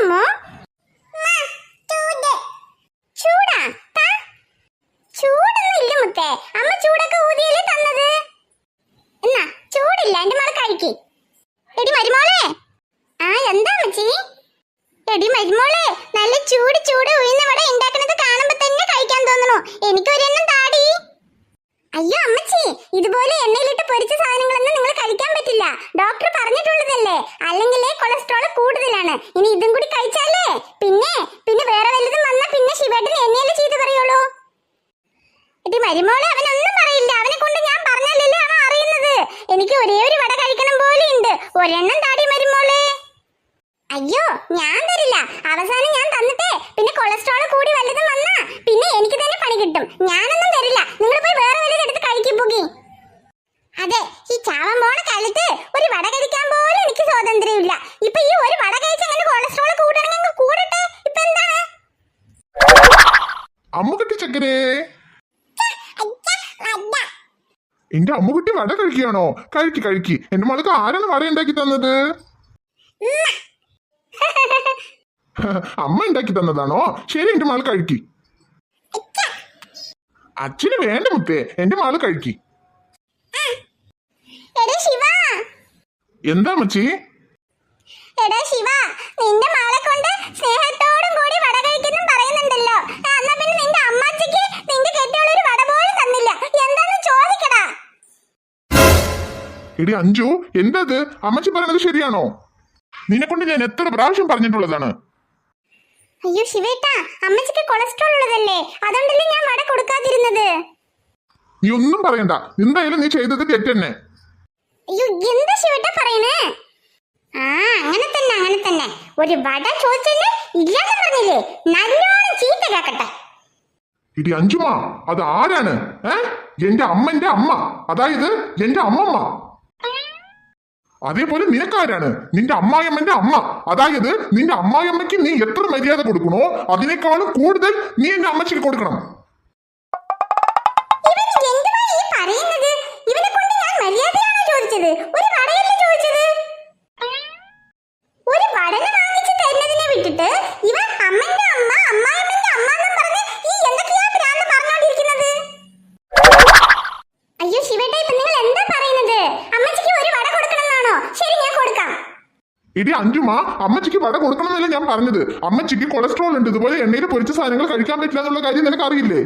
അമ്മോ. ചൂടാ. ചൂടൊന്നും ഇല്ല മുത്തേ. അമ്മ ചൂടൊക്കെ ഊതിയല്ലേ തന്നത്? എന്നാ ചൂടില്ല എന്റെ മകൾ കഴിക്ക്. എടി മരുമോളെ. ആ എന്താ അമ്മച്ചി? എടി മരുമോളെ നല്ല ചൂട് ചൂട് ഉയർന്ന വട ഉണ്ടാക്കുന്നത് കാണുമ്പോ തന്നെ കഴിക്കാൻ തോന്നുന്നു എനിക്ക് ഒരെണ്ണം താടി. അയ്യോ അമ്മച്ചി ഇതുപോലെ എണ്ണയിലിട്ട് പൊരിച്ച സാധനങ്ങളൊന്നും നിങ്ങൾ കഴിക്കാൻ പറ്റില്ല. ഡോക്ടർ പറഞ്ഞിട്ടുള്ളതല്ലേ? അല്ലെങ്കിൽ കൊളസ്ട്രോൾ കൂടുതലാണ്. ഇനി ഇതും കൂടി കഴിച്ചാലേ? പിന്നെ പിന്നെ വേറെ വല്ലതും വന്നാ പിന്നെ ശിവേട്ടൻ എന്നെയല്ലേ ചെയ്ത് പറയുള്ളൂ? എടി മരുമോളെ അവനൊന്നും പറയില്ല. അവനെ കൊണ്ട് ഞാൻ പറഞ്ഞല്ലേ അവൻ അറിയുന്നത്. എനിക്ക് ഒരേ ഒരു വട കഴിക്കണം പോലെ ഉണ്ട് ഒരെണ്ണം താടി മരുമോളെ. അയ്യോ ഞാൻ തരില്ല. അവസാനം ഞാൻ തന്നിട്ടേ. പിന്നെ കൊളസ്ട്രോൾ കൂടി വല്ലതും വന്നാ പിന്നെ എനിക്ക് തന്നെ പണി കിട്ടും. ഞാനൊന്നും തരില്ല. നിങ്ങൾ പോയി വേറെ വല്ലതും എടുത്ത് കഴിക്കി പോകി. അതെ ഈ ചാവൻ പോണ കാലത്ത് ഒരു വട കഴിക്കാൻ പോലും എനിക്ക് സ്വാതന്ത്ര്യമില്ല. ഇപ്പൊ ഈ ഒരു വട കഴിച്ച് അങ്ങനെ കൊളസ്ട്രോൾ കൂടണമെങ്കിൽ കൂടട്ടെ? ഇപ്പൊ എന്താണ്? അമ്മുകുട്ടി ചക്കരേ എന്റെ അമ്മുകുട്ടി വട കഴിക്കുകയാണോ? കഴിക്ക് കഴിക്ക്. എന്റെ മകൾക്ക് ആരാണ് വട ഉണ്ടാക്കി തന്നത്? അമ്മ ഉണ്ടാക്കി തന്നതാണോ? ശരി എന്റെ മകൾ കഴിക്ക്. അച്ഛന് വേണ്ട മുത്തേ എന്റെ മാൾ കഴിക്കി. എന്താ മച്ചി? എടാ ശിവ നിന്റെ മാളെ കൊണ്ട് സ്നേഹത്തോടും കൂടി വട കഴിക്കുന്നു പറയുന്നുണ്ടല്ലോ. എന്നാ പിന്നെ നിന്റെ അമ്മാച്ചിക്ക് നിന്റെ കെട്ടിയുള്ള ഒരു വട പോലും തന്നില്ല. എന്താന്ന് ചോദിക്കടാ. എടി അഞ്ജു എന്താ ഇത് അമ്മച്ചി പറഞ്ഞത് ശരിയാണോ? നിന്നെ കൊണ്ട് ഞാൻ എത്ര പ്രാവശ്യം പറഞ്ഞിട്ടുള്ളതാണ്? അയ്യോ ശിവേട്ട അമ്മച്ചിക്ക് കൊളസ്ട്രോൾ ഉള്ളതല്ലേ? അതുകൊണ്ടല്ലേ ഞാൻ വട കൊടുക്കാതിരുന്നത്? നീ ഒന്നും പറയണ്ട. എന്തായാലും നീ ചെയ്തത് തെറ്റന്നെ. അയ്യോ എന്താ ശിവേട്ട പറയണേ? ആ അങ്ങനെ തന്നെ അങ്ങനെ തന്നെ. ഒരു വട ചോദിച്ചല്ലേ ഇല്ലാന്ന് പറഞ്ഞില്ലേ? നല്ലോണം ചീത്ത കേക്കട്ടെ. ഇടി അഞ്ചുമ അത് ആരാണ്? ഏ? എന്റെ അമ്മന്റെ അമ്മ. അതായത് എന്റെ അമ്മമ്മ. അതേപോലെ നിനക്കാരാണ്? നിന്റെ അമ്മായിയമ്മന്റെ അമ്മ. അതായത് നിന്റെ അമ്മായിയമ്മയ്ക്ക് നീ എത്ര മര്യാദ കൊടുക്കണോ അതിനേക്കാളും കൂടുതൽ നീ എന്റെ അമ്മച്ചിക്ക് കൊടുക്കണം. ഇവൻ എന്തുവാ ഈ പറയുന്നത് ഇവനെ കൊണ്ട് ഞാൻ മര്യാദയാണോ ചോദിച്ചത് ഒരു വടയല്ലേ ചോദിച്ചത് ഒരു വടന വാങ്ങിച്ച് തരുന്നതിനെ വിട്ടിട്ട് ഇവ അമ്മന്റെ അമ്മ അമ്മായിമ്മന്റെ അമ്മ എന്നും പറഞ്ഞ് ഈ എന്തൊക്കെയാ ഭ്രാന്ത് പറഞ്ഞോണ്ടിരിക്കുന്നത് അയ്യോ ശിവേട്ട ഇപ്പൊ നിങ്ങൾ എന്താ പറയുന്നത് അമ്മച്ചിക്ക് ഒരു വട കൊടുക്കണമെന്നാണോ ശരി ഞാൻ കൊടുക്കാം ഇടി അഞ്ചുമ അമ്മച്ചിക്ക് വട കൊടുക്കണമെന്നല്ല ഞാൻ പറഞ്ഞത്. അമ്മച്ചിക്ക് കൊളസ്ട്രോൾ ഉണ്ട്. ഇതുപോലെ എണ്ണയിൽ പൊരിച്ച സാധനങ്ങൾ കഴിക്കാൻ പറ്റില്ല എന്നുള്ള കാര്യം നിനക്ക് അറിയില്ലേ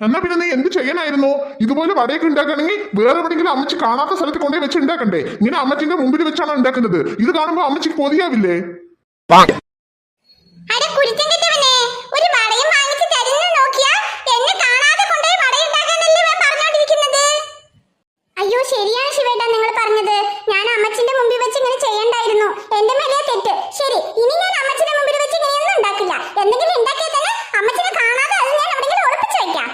എന്നാ പിന്നെ നീ എന്ത് ചെയ്യാനായിരുന്നു? ഇതുപോലെ വടയൊക്കെ ഉണ്ടാക്കണമെങ്കിൽ വേറെ എവിടെയെങ്കിലും അമ്മച്ചി കാണാത്ത സ്ഥലത്ത് കൊണ്ടുപോയി വെച്ച് ഉണ്ടാക്കണ്ടേ? ഇങ്ങനെ അമ്മച്ചിന്റെ മുമ്പിൽ വെച്ചാണ് ഉണ്ടാക്കുന്നത്? ഇത് കാണുമ്പോൾ അമ്മച്ചിക്ക് കൊതിയാവില്ലേ അരെ കുരുത്തം കെട്ടവനെ ഒരു വടയും വാങ്ങിച്ച് തരുന്നു നോക്കിയാ എന്നെ കാണാതെ കൊണ്ടുപോയി വടയുണ്ടാക്കാനല്ലേ ഇവൻ പറഞ്ഞോണ്ടിരിക്കുന്നത് അയ്യോ ശരിയാണ് ശിവേട്ട നിങ്ങൾ പറഞ്ഞത് ഞാൻ അമ്മച്ചിന്റെ മുമ്പിൽ വെച്ച് ഇങ്ങനെ ചെയ്യണ്ടായിരുന്നു. എന്റെ മേലെ തെറ്റ്. ശരി ഇനി ഞാൻ അമ്മച്ചിന്റെ മുമ്പിൽ വെച്ച് ഇങ്ങനെയൊന്നും ഉണ്ടാക്കില്ല. എന്തെങ്കിലും ഉണ്ടാക്കിയാൽ തന്നെ അമ്മച്ചിനെ കാണാതെ അത് ഞാൻ എവിടെയെങ്കിലും ഒളിപ്പിച്ചു വെക്കാം.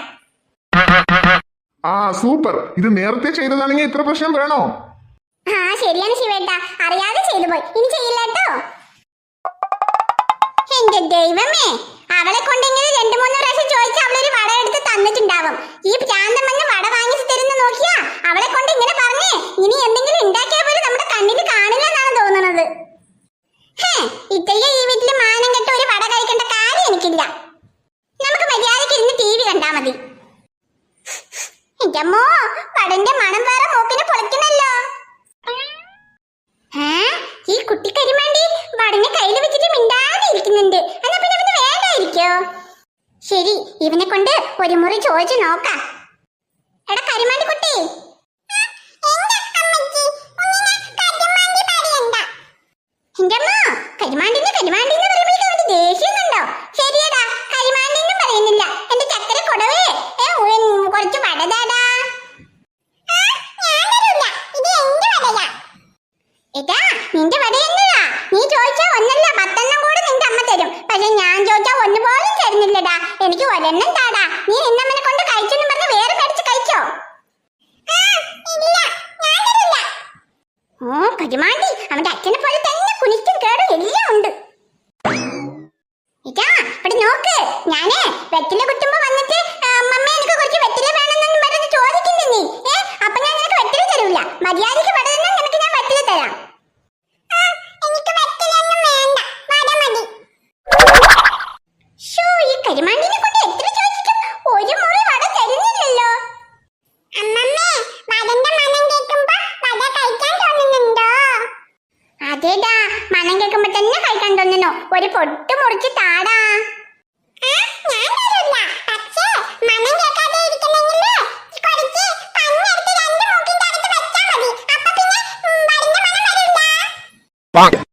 ആ സൂപ്പർ. ഇത് നേരത്തെ ചെയ്തതാണെങ്കിൽ ഇത്ര പ്രശ്നം വേണോ? ആ ശരിയാണ് ശിവേട്ട. അറിയാതെ ചെയ്തു പോയി. ഇനി ചെയ്യില്ല കേട്ടോ. എന്റെ ദൈവമേ. അവളെ കൊണ്ടെങ്കിൽ രണ്ടു മൂന്ന് പ്രാവശ്യം ചോദിച്ച് അവളൊരു വട എടുത്ത് തന്നിട്ടുണ്ടാവും. ഈ പ്രാന്തം വന്ന് വട വാങ്ങിച്ചു തരുന്ന നോക്കിയാ അവളെ കൊണ്ട് ഇങ്ങനെ പറഞ്ഞേ. ഇനി എന്തെങ്കിലും ഉണ്ടാക്കിയാൽ എന്റെ അമ്മോ വടന്റെ മണം വേറെ മൂക്കിന് പൊളിക്കണല്ലോ? ഈ കുട്ടി കരിമാണ്ടി വടനെ കയ്യിൽ വെച്ചിട്ട് മിണ്ടാതെ ഇരിക്കുന്നുണ്ട്. എന്നാ പിന്നെ ഇവന് വേണ്ടായിരിക്കോ? ശരി ഇവനെ കൊണ്ട് ഒരു മുറി ചോദിച്ചു നോക്കാം. എടാ കരിമാണ്ടി കുട്ടി. എന്റെ അമ്മ കരിമാണ്ടിന്റെ കരിമാണ്ടിന്ന് എടാ നിന്റെ വടി എന്നതാ? നീ ചോദിച്ചാ ഒന്നല്ല പത്തെണ്ണം കൂടെ നിന്റെ അമ്മ തരും. പക്ഷെ ഞാൻ ചോദിച്ചാ ഒന്ന് പോലും തരുന്നില്ലടാ. എനിക്ക് ഒരെണ്ണം താടാ. നീ നിന്നമ്മനെ കൊണ്ട് കഴിച്ചെന്ന് പറഞ്ഞ് വേറെ മേടിച്ച് കഴിച്ചോ? ഓ കുരുമാണ്ടി അവന്റെ അച്ഛനെ പോലെ തന്നെ കുനിക്കും കേടും എല്ലാം ഉണ്ട്. ഇതാ ഇവിടെ നോക്ക്. ഞാനേ വെറ്റില കുത്തുമ്പോ മണം കേൾക്കുമ്പോ തന്നെ കഴിക്കാൻ തോന്നുന്നു. ഒരു പൊട്ട് മുറിച്ച് താടാ. Fuck.